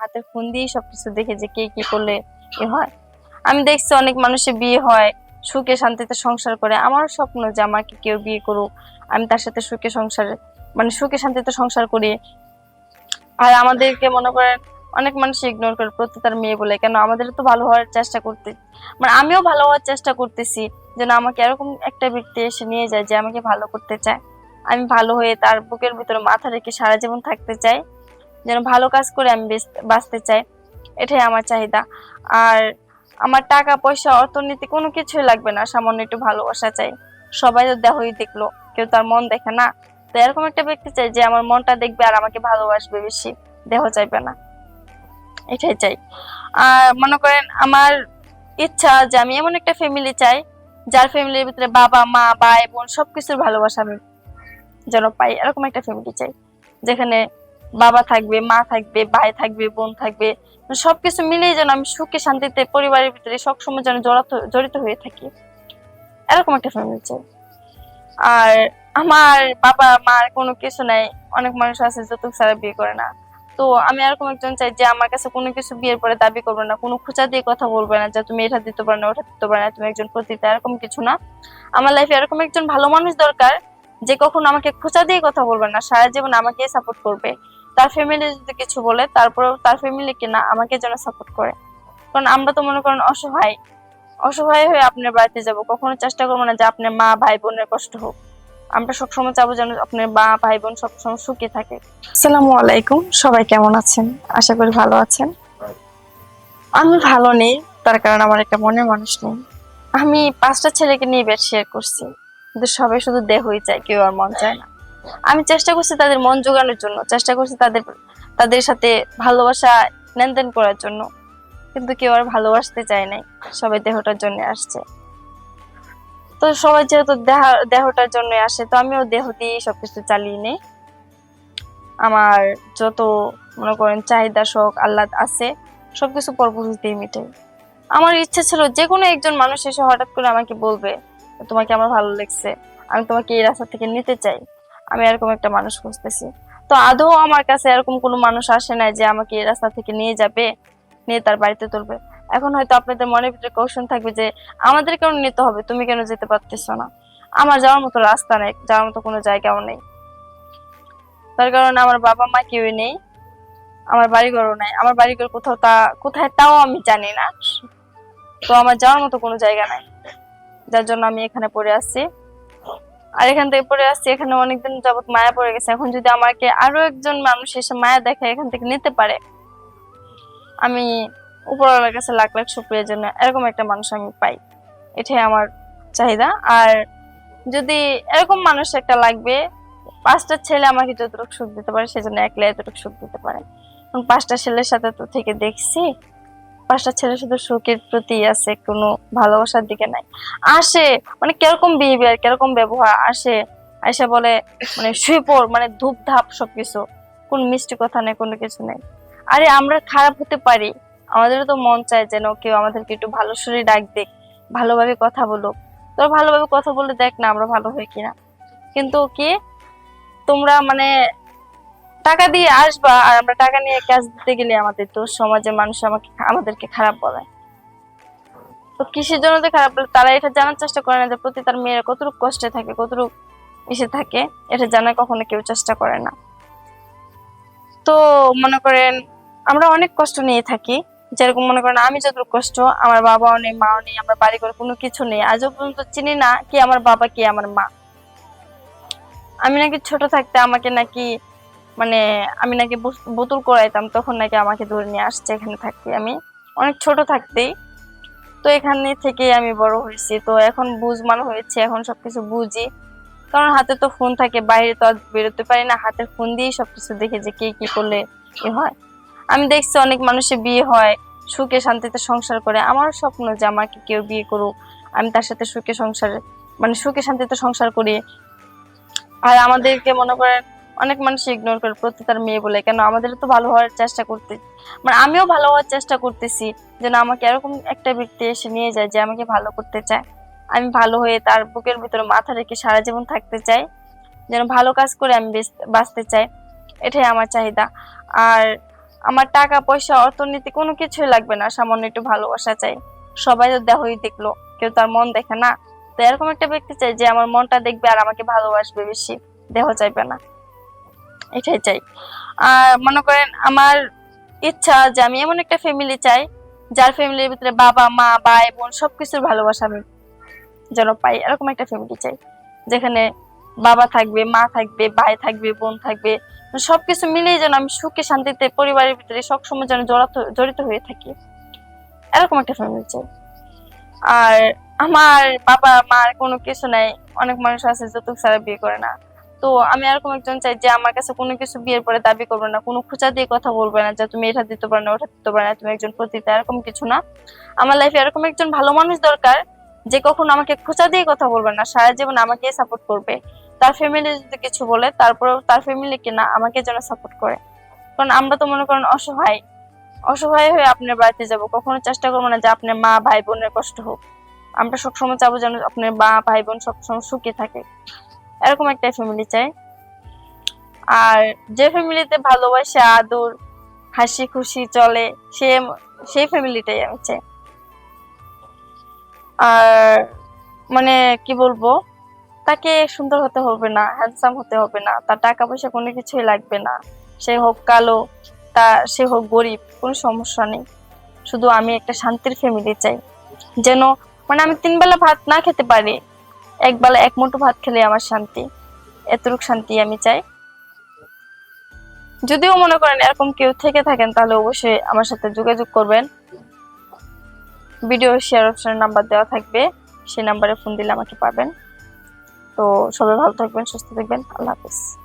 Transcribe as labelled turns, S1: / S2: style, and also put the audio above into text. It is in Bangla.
S1: হাতের ফোন দিয়েই সবকিছু দেখে যে কে কি করলে এ হয়। আমি দেখছি অনেক মানুষের বিয়ে হয়, সুখে শান্তিতে সংসার করে। আমার স্বপ্ন যে আমাকে কেউ বিয়ে করুক। আমি তার সাথে সুখে সংসার মানে সুখে শান্তিতে সংসার করি। আর আমাদেরকে মনে করেন অনেক মানুষ ইগনোর করে প্রতি তার মেয়ে বলে, কেন আমাদের তো ভালো হওয়ার চেষ্টা করতে মানে আমিও ভালো হওয়ার চেষ্টা করতেছি, যেন আমাকে এরকম একটা ব্যক্তি এসে নিয়ে যায় যে আমাকে ভালো করতে চায়। আমি ভালো হয়ে তার বুকের ভিতরে মাথা রেখে সারা জীবন থাকতে চাই। যেন ভালো কাজ করে আমি বাঁচতে চাই। এটাই আমার চাহিদা। আর আমার টাকা, পয়সা, অর্থনীতি কোনো কিছুই লাগবে না। সামান্য একটু ভালোবাসা চাই। সবাই তো দেহই দেখল। কেউ তার মন দেখে না। তো এরকম একটা ব্যক্তি চাই যে আমার মনটা দেখবে আর আমাকে ভালোবাসবে বেশি। দেহ চাইবে না। এটাই চাই। আর মনে করেন আমার ইচ্ছা যে আমি এমন একটা ফ্যামিলি চাই, যার ফ্যামিলির ভিতরে বাবা, মা, ভাই, বোন সবকিছুর ভালোবাসা আমি যেন পাই। এরকম একটা ফ্যামিলি চাই। যেখানে বাবা থাকবে, মা থাকবে, ভাই থাকবে, বোন থাকবে সবকিছু মিলিয়ে যেন আমি সুখে শান্তিতে পরিবারের ভিতরে সবসময় যেন জড়াত জড়িত হয়ে থাকি। এরকম একটা ফ্যামিলি চাই। আর আমার বাবা, মার কোনো কিছু নাই। অনেক মানুষ আছে যৌতুক ছাড়া বিয়ে করে না। তো আমি এরকম একজন চাই যে আমার কাছে কোনো কিছু বিয়ের পরে দাবি করবে না, কোনো খোঁচা দিয়ে কথা বলবে না যে তুমি এটা দিতে পারো না, ওটা দিতে পারো না, তুমি একজন প্রতিটা এরকম কিছু না। আমার লাইফে এরকম একজন ভালো মানুষ দরকার যে কখনো আমাকে খোঁচা দিয়ে কথা বলবে না, সারা জীবন আমাকে সাপোর্ট করবে। তার ফ্যামিলি যদি কিছু বলে, তারপরেও তার ফ্যামিলিকে না, আমাকে যেন সাপোর্ট করে। কারণ আমরা তো মনে করেন অসহায়। অসহায় হয়ে আপনার বাড়িতে যাব। কখনো চেষ্টা করব না যে আপনার মা, ভাই, বোনের কষ্ট হোক। আমরা সবসময় চাবো যেন আপনার মা, ভাই, বোন সবসময় সুখে থাকে। আসসালামু আলাইকুম। সবাই কেমন আছেন? আশা করি ভালো আছেন। আমি ভালো নেই, তার কারণ আমার একটা মনের মানুষ নেই। আমি পাঁচটা ছেলেকে নিয়ে বেড শেয়ার করছি। কিন্তু সবাই শুধু দেহই চায়, কেউ আর মন চায় না। আমি চেষ্টা করছি তাদের মন জোগানোর জন্য, চেষ্টা করছি তাদের তাদের সাথে ভালোবাসা লেনদেন করার জন্য। কিন্তু কেউ আর ভালোবাসতে চায় নাই, সবাই দেহটার জন্য আসছে। তো সবাই যেহেতু দেহ, দেহটার জন্য আসে, তো আমিও দেহ দিয়ে সবকিছু চালিয়ে নেই। আমার যত মনে করেন চাহিদা শখ, আহ্লাদ আছে, সবকিছু পরপোজ দিয়ে মিটে। আমার ইচ্ছা ছিল যে কোনো একজন মানুষ এসে হঠাৎ করে আমাকে বলবে, তোমাকে আমার ভালো লাগছে, আমি তোমাকে এই রাস্তা থেকে নিতে চাই। আমি এরকম একটা মানুষ খুঁজতেছি। তো আদৌ আমার কাছে এরকম কোনো মানুষ আসে না যে আমাকে এই রাস্তা থেকে নিয়ে যাবে, নিয়ে তার বাড়িতে তুলবে? এখন হয়তো আপনাদের মনের ভিতরে কৌশল থাকবে যে আমাদের কেন নিতে হবে, তুমি কেন যেতে পারতেছো না? আমার যাওয়ার মতো রাস্তা নেই, যাওয়ার মতো কোনো জায়গাও নেই। তার কারণে আমার বাবা মা কেউই নেই, আমার বাড়িঘরও নাই। আমার বাড়িঘর কোথাও তা, কোথায় তাও আমি জানি না। তো আমার যাওয়ার মতো কোনো জায়গা নাই, যার জন্য আমি এখানে পড়ে আসছি আর এখান থেকে পড়ে আসছি, এখানে অনেকদিন যাবত মায়া পড়ে গেছে। এখন যদি আমাকে আরও একজন মানুষ এসে মায়া দেখে এখান থেকে নিতে পারে, আমি উপরওয়ালার কাছে লাখ লাখ শুক্রিয়ার জন্য এরকম একটা মানুষ আমি পাই। এটাই আমার চাহিদা। আর যদি এরকম মানুষ একটা লাগবে, পাঁচটা ছেলে আমাকে যতটুকু সুখ দিতে পারে, সেজন্য একলা এতটুকু সুখ দিতে পারে। পাঁচটা ছেলের সাথে তো থেকে দেখছি পাঁচটা ছেলে শুধু সুখের প্রতি আছে, কোনো ভালোবাসার দিকে নাই। আসে মানে কীরকম বিহেভিয়ার কীরকম ব্যবহার, আসে, এসে বলে মানে শুয়ে পড় মানে ধূপ ধাপ সবকিছু। কোন মিষ্টি কথা নেই, কোনো কিছু নেই। আরে আমরা খারাপ হতে পারি। আমাদেরও তো মন চায় যেন কেউ আমাদেরকে একটু ভালো সুরে ডাক দেখ ভালোভাবে কথা বলুক। তোর ভালোভাবে কথা বলে দেখ না আমরা ভালো হই কিনা। কিন্তু কি, তোমরা মানে টাকা দিয়ে আসবা আর আমরা টাকা নিয়ে কাজ দিতে গেলে আমাদের তো সমাজের মানুষ আমাকে, আমাদেরকে খারাপ বলে। তো কিসের জন্য যে খারাপ বলে, তারা এটা জানার চেষ্টা করে না যে প্রতি তার মেয়েরা কতটুকু কষ্টে থাকে, কতটুকু এসে থাকে, এটা জানার কখনো কেউ চেষ্টা করে না। তো মনে করেন, আমরা অনেক কষ্ট নিয়ে থাকি। যেরকম মনে করেন, আমি যতটুকু কষ্ট, আমার বাবাও নেই, মাও নেই, আমার বাড়ি করে কোনো কিছু নেই, আজও পর্যন্ত চিনি না কি আমার বাবা, কি আমার মা। আমি নাকি ছোট থাকতে আমাকে নাকি মানে আমি নাকি বোতল করাইতাম তখন নাকি আমাকে ধরে নিয়ে আসছে, এখানে থাকতে আমি। অনেক ছোট থাকতেই। তো এখানে থেকে আমি বড় হয়েছি। তো এখন বুঝমান হয়েছে, এখন সবকিছু বুঝি। কারণ হাতে তো ফোন থাকে, বাইরে তো আর বেরোতে পারি না। হাতের ফোন দিয়েই সবকিছু দেখে যে কে কি করলে এ হয়। আমি দেখছি অনেক মানুষের বিয়ে হয়, সুখে শান্তিতে সংসার করে। আমার স্বপ্ন যে আমাকে কেউ বিয়ে করুক। আমি তার সাথে সুখে সংসার মানে সুখে শান্তিতে সংসার করি। আর আমাদেরকে মনে করেন অনেক মানুষ ইগনোর করে প্রতি তার মেয়ে বলে, কেন আমাদের তো ভালো হওয়ার চেষ্টা করতে মানে আমিও ভালো হওয়ার চেষ্টা করতেছি, যেন আমাকে এরকম একটা ব্যক্তি এসে নিয়ে যায় যে আমাকে ভালো করতে চায়। আমি ভালো হয়ে তার বুকের ভিতরে মাথা রেখে সারা জীবন থাকতে চাই, যেন ভালো কাজ করে আমি বেঁচ- বাঁচতে চাই, এটাই আমার চাহিদা। আর আমার টাকা, পয়সা, অর্থনীতি কোনো কিছুই লাগবে না, সামান্য একটু ভালোবাসা চাই। সবাই তো দেহই দেখল, কেউ তার মন দেখে না। তো এরকম একটা ব্যক্তি চাই যে আমার মনটা দেখবে আর আমাকে ভালোবাসবে বেশি, দেহ চাইবে না। এটাই চাই। আর মনে করেন আমার ইচ্ছা যে আমি এমন একটা ফ্যামিলি চাই, যার ফ্যামিলির ভিতরে বাবা, মা, ভাই, বোন সবকিছুর ভালোবাসা আমি যেন পাই, এরকম একটা ফ্যামিলি চাই। যেখানে বাবা থাকবে, মা থাকবে, ভাই থাকবে, বোন থাকবে, সবকিছু মিলিয়ে যেন আমি সুখে, শান্তিতে পরিবারের ভিতরে সবসময় যেন জড়াত, জড়িত হয়ে থাকি। এরকম একটা ফ্যামিলি চাই। আর আমার বাবা, মার কোনো কিছু নাই। অনেক মানুষ আছে যৌতুক ছাড়া বিয়ে করে না। তো আমি এরকম একজন চাই যে আমার কাছে কোনো কিছু বিয়ের পরে দাবি করবে না, কোনো খোঁচা দিয়ে কথা বলবে না যে তুমি এটা দিতে পারো না, ওটা দিতে পারো না, তুমি একজন পতিতা, এরকম কিছু না। আমার লাইফে এরকম একজন ভালো মানুষ দরকার যে কখনো আমাকে খোঁচা দিয়ে কথা বলবে না, সারা জীবন আমাকে সাপোর্ট করবে। তার ফ্যামিলি যদি কিছু বলে, তারপরেও তার ফ্যামিলিকে না, আমাকে যেন সাপোর্ট করে। কারণ আমরা তো মনে করেন অসহায়। অসহায় হয়ে আপনার বাড়িতে যাব, কখনো চেষ্টা করব না যে আপনার মা ভাই বোনের কষ্ট হোক। আমরা সবসময় চাবো যেন আপনার মা, ভাই বোন সবসময় সুখে থাকে। এরকম একটা ফ্যামিলি চাই। আর যে ফ্যামিলিতে ভালোবাসা, আদর, হাসি খুশি চলে, সে, সেই ফ্যামিলিটাই আমি চাই। আর মানে কি বলব, তাকে সুন্দর হতে হবে না হ্যান্ডসাম হতে হবে না, তার টাকা পয়সা কোনো কিছুই লাগবে না। সে হোক কালো, তা, সে হোক গরিব, কোনো সমস্যা নেই। শুধু আমি একটা শান্তির ফ্যামিলি চাই। যেন মানে আমি তিন বেলা ভাত না খেতে পারি এক বেলা এক মুঠো ভাত খেলে আমার শান্তি। এতটুকু শান্তি আমি চাই। যদিও মনে করেন এরকম কেউ থেকে থাকেন, তাহলে অবশ্যই আমার সাথে যোগাযোগ করবেন। ভিডিও শেয়ার অপশনের নাম্বার দেওয়া থাকবে, সেই নাম্বারে ফোন দিলে আমাকে পাবেন। তো সবাই ভালো থাকবেন, সুস্থ থাকবেন। আল্লাহ হাফিজ।